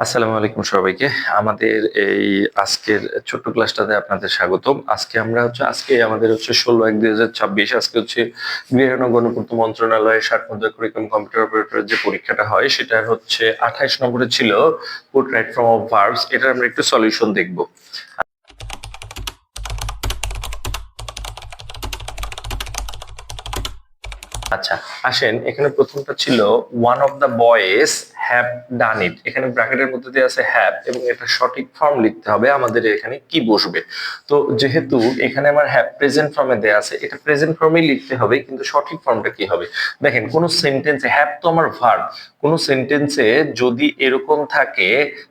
আসসালামু আলাইকুম সবাইকে। আমাদের এই আজকের ছোট্ট ক্লাসটাতে আপনাদের স্বাগতম। আজকে আমরা হচ্ছে, আজকে আমাদের হচ্ছে ষোলো এক দুই হাজার ছাব্বিশ, আজকে হচ্ছে গৃহায়ণ গণপূর্ত মন্ত্রণালয়ের ষাট মধ্যে কারিকুলাম কম্পিউটার অপারেটরের যে পরীক্ষাটা হয় সেটা হচ্ছে আঠাইশ নম্বরে ছিল put right form of verbs এটার আমরা একটু সলিউশন দেখব। আচ্ছা আসেন, এখানে প্রথমটা ছিল one of the boys have done it এখানে ব্র্যাকেটের মধ্যে দিয়ে আছে হ্যাভ এবং এটা সঠিক ফর্ম লিখতে হবে, আমাদের এখানে কি বসবে। তো যেহেতু এখানে আমার হ্যাভ প্রেজেন্ট ফর্মে দেয়া আছে, এটা প্রেজেন্ট ফর্মেই লিখতে হবে, কিন্তু সঠিক ফর্মটা কি হবে? দেখেন, কোন সেন্টেন্সে হ্যাভ তো আমার ভার্ব কোন সেন্টেন্সে যদি এরকম থাকে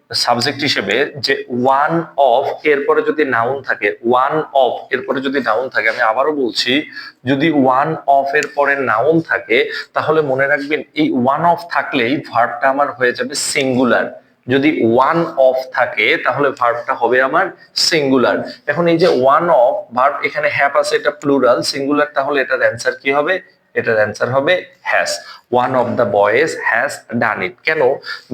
সাবজেক্ট হিসেবে যে ওয়ান অফ এরপরে যদি নাউন থাকে ওয়ান অফ এরপরে যদি নাউন থাকে, আমি আবারও বলছি, যদি ওয়ান অফ এর পরে নাউন থাকে, তাহলে মনে রাখবেন এই ওয়ান অফ থাকলেই ভার্বটা আমার হয়ে যাবে সিঙ্গুলার যদি ওয়ান অফ থাকে, তাহলে ভার্বটা হবে আমার সিঙ্গুলার এখন এই যে ওয়ান অফ ভার্ব এখানে হ্যাপ আছে, এটা প্লুরাল সিঙ্গুলার তাহলে এটার অ্যান্সার কি হবে? এটার অ্যান্সার হবে has one of the boys has done it কেন?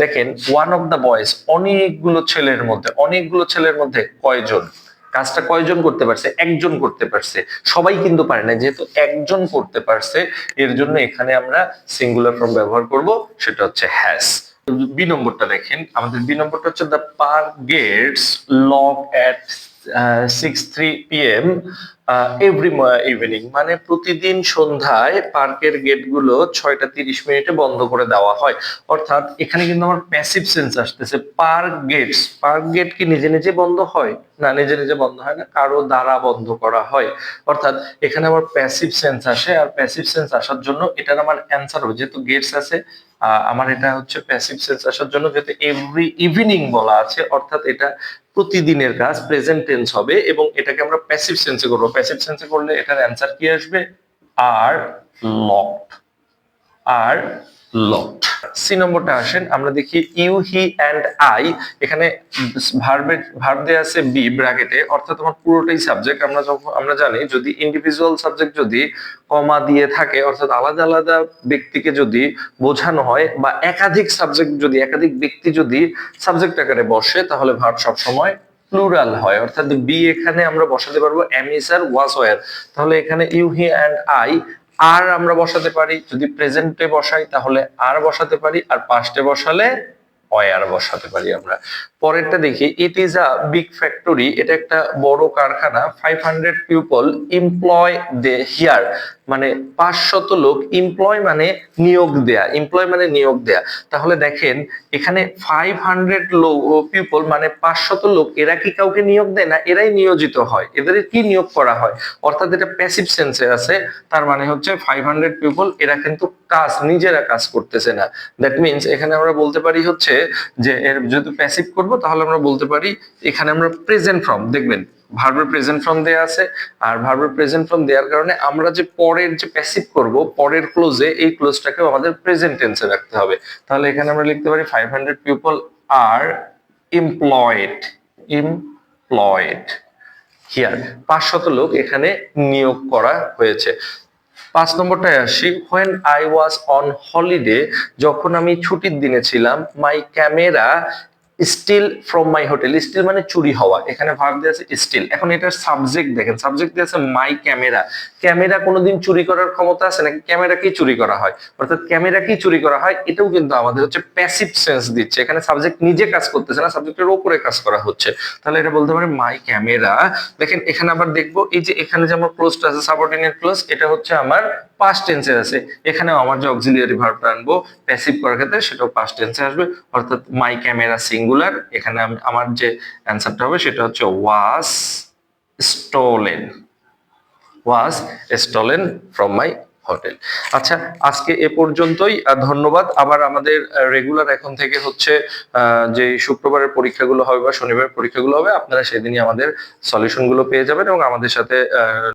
দেখেন ওয়ান অফ দ্য বয়েজ অনেকগুলো ছেলের মধ্যে, অনেকগুলো ছেলের মধ্যে কয়জন? কাজটা কয়জন করতে পারছে? একজন করতে পারছে। সবাই কিন্তু পারে না, যেহেতু একজন করতে পারছে, এর জন্য এখানে আমরা সিঙ্গুলার ফর্ম ব্যবহার করব, সেটা হচ্ছে হ্যাস বি নম্বরটা দেখেন, আমাদের বি নম্বরটা হচ্ছে the park gates lock at six three PM every evening মানে প্রতিদিন সন্ধ্যায় পার্কের গেটগুলো ছয়টা তিরিশ মিনিটে বন্ধ করে দেওয়া হয়। অর্থাৎ এখানে কিন্তু আমার প্যাসিভ সেন্স আসতেছে। পার্ক গেটস, পার্ক গেট কি নিজে নিজে বন্ধ হয়? না, নিজে নিজে বন্ধ হয় না, কারও দ্বারা বন্ধ করা হয়। অর্থাৎ এখানে আমার প্যাসিভ সেন্স আসে, আর প্যাসিভ সেন্স আসার জন্য এটার আমার অ্যান্সার হবে। যেহেতু গেটস আছে আমার এটা হচ্ছে প্যাসিভ সেন্স আসার জন্য যেহেতু এভরি ইভিনিং বলা আছে, অর্থাৎ এটা প্রতিদিনের কাজ প্রেজেন্ট টেন্স হবে এবং এটাকে আমরা প্যাসিভ সেন্সে করব। প্যাসিভ সেন্সে করলে এটার অ্যান্সার কি আসবে? আর লকড আর লকড সি নম্বরটা আসেন, আমরা দেখি ইউ হি অ্যান্ড আই এখানে ভার্বের ভার্ব দেয়া আছে বি ব্র্যাকেটে অর্থাৎ তোমার পুরোটাই সাবজেক্ট আমরা যখন, আমরা জানি যদি ইন্ডিভিজুয়াল সাবজেক্ট যদি কমা দিয়ে থাকে, অর্থাৎ আলাদা আলাদা ব্যক্তিকে যদি বোঝানো হয় বা একাধিক সাবজেক্ট যদি, একাধিক ব্যক্তি যদি সাবজেক্ট আকারে বসে, তাহলে ভার্ব সব সময় প্লুরাল হয়। অর্থাৎ বি এখানে আমরা বসাতে পারব M is R was were তাহলে এখানে you he and I are আমরা বসাতে পারি। যদি প্রেজেন্টে বসাই তাহলে আর বসাতে পারি, আর পাস্টে বসালে আর বসাতে পারি আমরা। পরেরটা দেখি it is a big factory এটা একটা বড় কারখানা five hundred people employ they here মানে পাঁচশত লোক এমপ্লয় মানে নিয়োগ দেয়া এমপ্লয় মানে নিয়োগ দেয়া। তাহলে দেখেন, এখানে ফাইভ হান্ড্রেড লোক পিপল মানে পাঁচশত লোক, এরা কি কাউকে নিয়োগ দেয় না? এরাই নিয়োজিত হয়। এদের কি নিয়োগ করা হয়? অর্থাৎ এটা প্যাসিভ সেন্সে আছে, তার মানে হচ্ছে ফাইভ হান্ড্রেড পিপল এরা কিন্তু কাজ, নিজেরা কাজ করতেছে না। দ্যাট মিনস এখানে আমরা বলতে পারি হচ্ছে যে, এর যেহেতু প্যাসিভ করব, তাহলে আমরা বলতে পারি, এখানে আমরা প্রেজেন্ট ফর্ম দেখবেন ভার্বের প্রেজেন্ট ফর্ম দেয়া আছে, আর ভার্বের প্রেজেন্ট ফর্ম দেওয়ার কারণে আমরা যে পরের যে প্যাসিভ করব, পরের ক্লোজে এই ক্লোজটাকেও আমাদের প্রেজেন্ট টেন্সে রাখতে হবে। তাহলে এখানে আমরা লিখতে পারি five hundred people are employed employed here পাঁচশত লোক এখানে নিয়োগ করা হয়েছে। পাঁচ নম্বরটায় আসি when I was on holiday যখন আমি ছুটির দিনে ছিলাম my camera still from my hotel still মানে চুরি হওয়া। এখানে ভাগ দিয়ে আছে স্টিল। এখন এটার সাবজেক্ট দেখেন। সাবজেক্ট দিয়ে আছে মাই ক্যামেরা ক্যামেরা কোনোদিন চুরি করার ক্ষমতা আছে নাকি? ক্যামেরা কি চুরি করা হয়? অর্থাৎ ক্যামেরা কি চুরি করা হয়? এটাও কিন্তু আমাদের হচ্ছে প্যাসিভ সেন্স দিচ্ছে। এখানে সাবজেক্ট নিজে কাজ করতেছে না সাবজেক্টের ওপরে কাজ করা হচ্ছে। তাহলে এটা বলতে পারে মাই ক্যামেরা দেখেন, এখানে আবার দেখব, এই যে এখানে যে আমার ক্লোজটা আছে সাবঅর্ডিনেট ক্লোজ এটা হচ্ছে আমার পাস্ট টেন্সে আছে। এখানেও আমার যে অক্সিলিয়ারি ভার্বটা আনব প্যাসিভ করার ক্ষেত্রে সেটাও পাস্ট টেন্সে আসবে। অর্থাৎ মাই ক্যামেরা সিঙ্গুলার এখানে আমি- আমার যে অ্যান্সারটা হবে সেটা হচ্ছে was stolen was stolen from my hotel আচ্ছা আজকে এ পর্যন্তই ধন্যবাদ। আবার আমাদের রেগুলার এখন থেকে হচ্ছে যে শুক্রবারের পরীক্ষাগুলো হবে বা শনিবারের পরীক্ষাগুলো হবে, আপনারা সেদিনই আমাদের সলিউশনগুলো পেয়ে যাবেন এবং আমাদের সাথে